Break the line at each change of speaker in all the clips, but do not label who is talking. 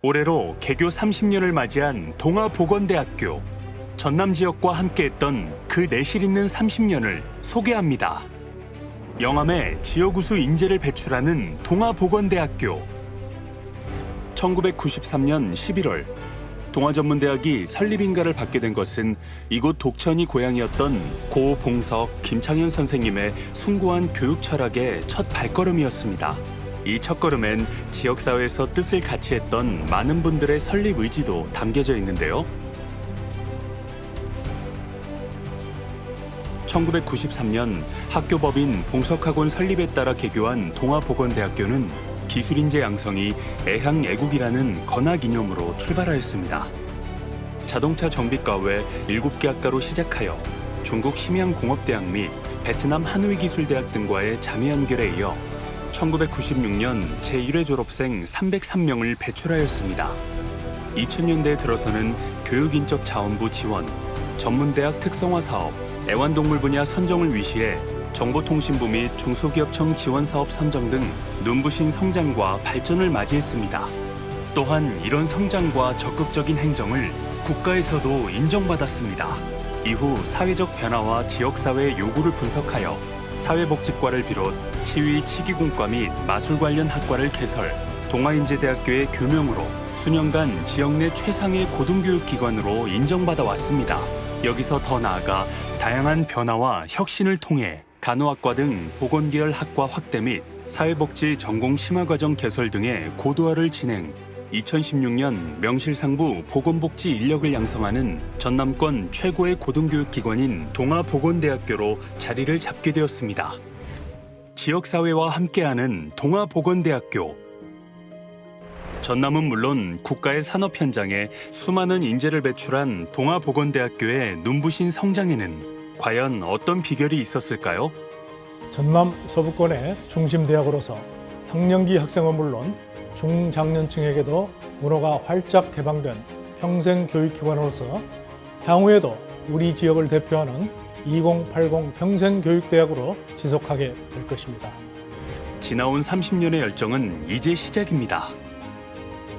올해로 개교 30년을 맞이한 동아보건대학교. 전남 지역과 함께했던 그 내실 있는 30년을 소개합니다. 영암에 지역우수 인재를 배출하는 동아보건대학교. 1993년 11월 동아전문대학이 설립인가를 받게 된 것은 이곳 독천이 고향이었던 고 봉석 김창현 선생님의 숭고한 교육 철학의 첫 발걸음이었습니다. 이 첫걸음엔 지역사회에서 뜻을 같이 했던 많은 분들의 설립 의지도 담겨져 있는데요. 1993년 학교법인 봉석학원 설립에 따라 개교한 동아보건대학교는 기술인재 양성이 애향 애국이라는 건학 이념으로 출발하였습니다. 자동차 정비과 외 7개 학과로 시작하여 중국 심양공업대학 및 베트남 하노이 기술대학 등과의 자매 연결에 이어 1996년 제1회 졸업생 303명을 배출하였습니다. 2000년대에 들어서는 교육인적 자원부 지원, 전문대학 특성화 사업, 애완동물 분야 선정을 위시해 정보통신부 및 중소기업청 지원 사업 선정 등 눈부신 성장과 발전을 맞이했습니다. 또한 이런 성장과 적극적인 행정을 국가에서도 인정받았습니다. 이후 사회적 변화와 지역사회의 요구를 분석하여 사회복지과를 비롯 치위 치기공과 및 마술 관련 학과를 개설, 동아인재대학교의 교명으로 수년간 지역 내 최상의 고등교육기관으로 인정받아 왔습니다. 여기서 더 나아가 다양한 변화와 혁신을 통해 간호학과 등 보건계열 학과 확대 및 사회복지 전공 심화과정 개설 등의 고도화를 진행, 2016년 명실상부 보건복지 인력을 양성하는 전남권 최고의 고등교육기관인 동아보건대학교로 자리를 잡게 되었습니다. 지역사회와 함께하는 동아보건대학교. 전남은 물론 국가의 산업 현장에 수많은 인재를 배출한 동아보건대학교의 눈부신 성장에는 과연 어떤 비결이 있었을까요?
전남 서부권의 중심 대학으로서 학령기 학생은 물론 중장년층에게도 문호가 활짝 개방된 평생 교육기관으로서 향후에도 우리 지역을 대표하는 2080 평생교육대학으로 지속하게 될 것입니다.
지나온 30년의 열정은 이제 시작입니다.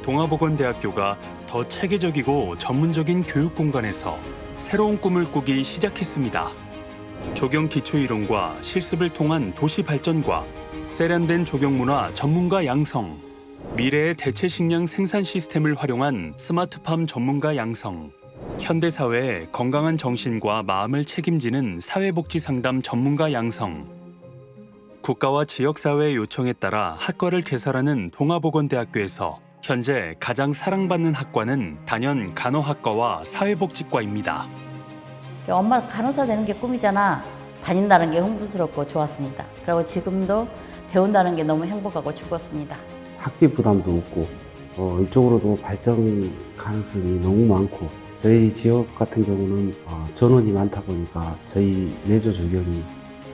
동아보건대학교가 더 체계적이고 전문적인 교육 공간에서 새로운 꿈을 꾸기 시작했습니다. 조경 기초 이론과 실습을 통한 도시 발전과 세련된 조경 문화 전문가 양성, 미래의 대체 식량 생산 시스템을 활용한 스마트팜 전문가 양성, 현대 사회의 건강한 정신과 마음을 책임지는 사회복지 상담 전문가 양성, 국가와 지역 사회의 요청에 따라 학과를 개설하는 동아보건대학교에서 현재 가장 사랑받는 학과는 단연 간호학과와 사회복지과입니다.
엄마 간호사 되는 게 꿈이잖아. 다닌다는 게 흥분스럽고 좋았습니다. 그리고 지금도 배운다는 게 너무 행복하고 즐겁습니다.
학비 부담도 없고 어, 이쪽으로도 발전 가능성이 너무 많고 저희 지역 같은 경우는 어, 전원이 많다 보니까 저희 내조 조경이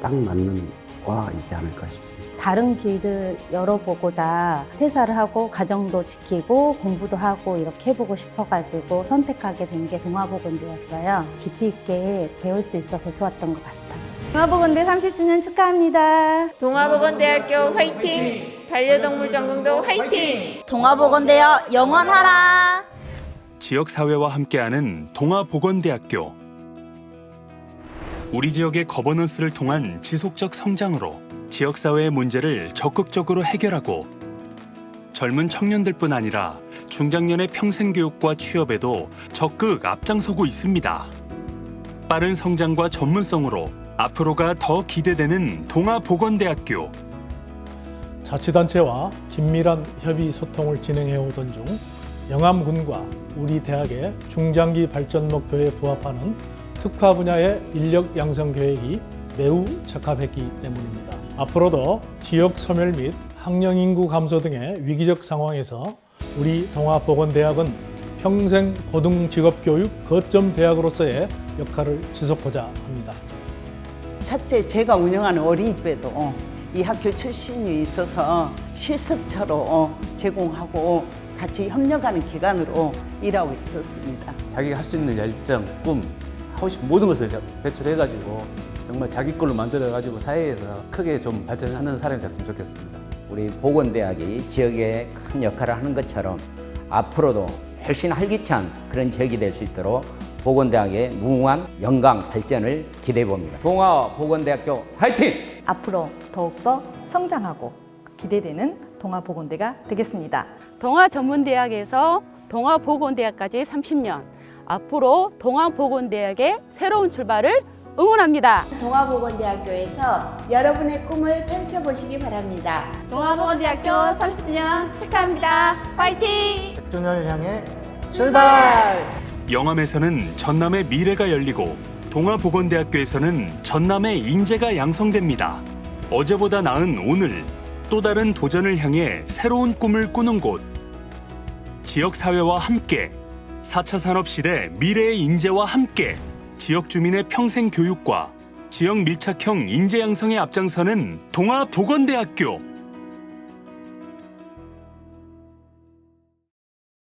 딱 맞는 과이지 않을까 싶습니다.
다른 길을 열어보고자 퇴사를 하고 가정도 지키고 공부도 하고 이렇게 해보고 싶어가지고 선택하게 된 게 동아보건대였어요. 깊이 있게 배울 수 있어서 좋았던 것 같아요. 동아보건대 30주년 축하합니다.
동아보건대학교 화이팅! 반려동물 전공도 화이팅!
동아보건대여 영원하라.
지역 사회와 함께하는 동아보건대학교. 우리 지역의 거버넌스를 통한 지속적 성장으로 지역 사회의 문제를 적극적으로 해결하고 젊은 청년들뿐 아니라 중장년의 평생 교육과 취업에도 적극 앞장서고 있습니다. 빠른 성장과 전문성으로 앞으로가 더 기대되는 동아보건대학교.
자치단체와 긴밀한 협의 소통을 진행해 오던 중 영암군과 우리 대학의 중장기 발전 목표에 부합하는 특화 분야의 인력 양성 계획이 매우 적합했기 때문입니다. 앞으로도 지역 소멸 및 학령 인구 감소 등의 위기적 상황에서 우리 동아보건대학은 평생 고등 직업 교육 거점 대학으로서의 역할을 지속하자 합니다.
첫째 제가 운영하는 어린이집에도 이 학교 출신이 있어서 실습처로 제공하고 같이 협력하는 기관으로 일하고 있었습니다.
자기가 할 수 있는 열정, 꿈, 하고 싶은 모든 것을 배출해가지고 정말 자기 걸로 만들어가지고 사회에서 크게 좀 발전하는 사람이 됐으면 좋겠습니다.
우리 보건대학이 지역에 큰 역할을 하는 것처럼 앞으로도 훨씬 활기찬 그런 지역이 될 수 있도록 보건대학의 무궁한 영광 발전을 기대해 봅니다. 동아 보건대학교 화이팅!
앞으로 더욱더 성장하고 기대되는 동아보건대가 되겠습니다.
동아전문대학에서 동아보건대학까지 30년. 앞으로 동아보건대학의 새로운 출발을 응원합니다.
동아보건대학교에서 여러분의 꿈을 펼쳐보시기 바랍니다.
동아보건대학교 30주년 축하합니다. 화이팅!
100주년을 향해 출발!
영암에서는 전남의 미래가 열리고 동아보건대학교에서는 전남의 인재가 양성됩니다. 어제보다 나은 오늘 또 다른 도전을 향해 새로운 꿈을 꾸는 곳 지역 사회와 함께 4차 산업 시대 미래의 인재와 함께 지역 주민의 평생 교육과 지역 밀착형 인재 양성에 앞장서는 동아보건대학교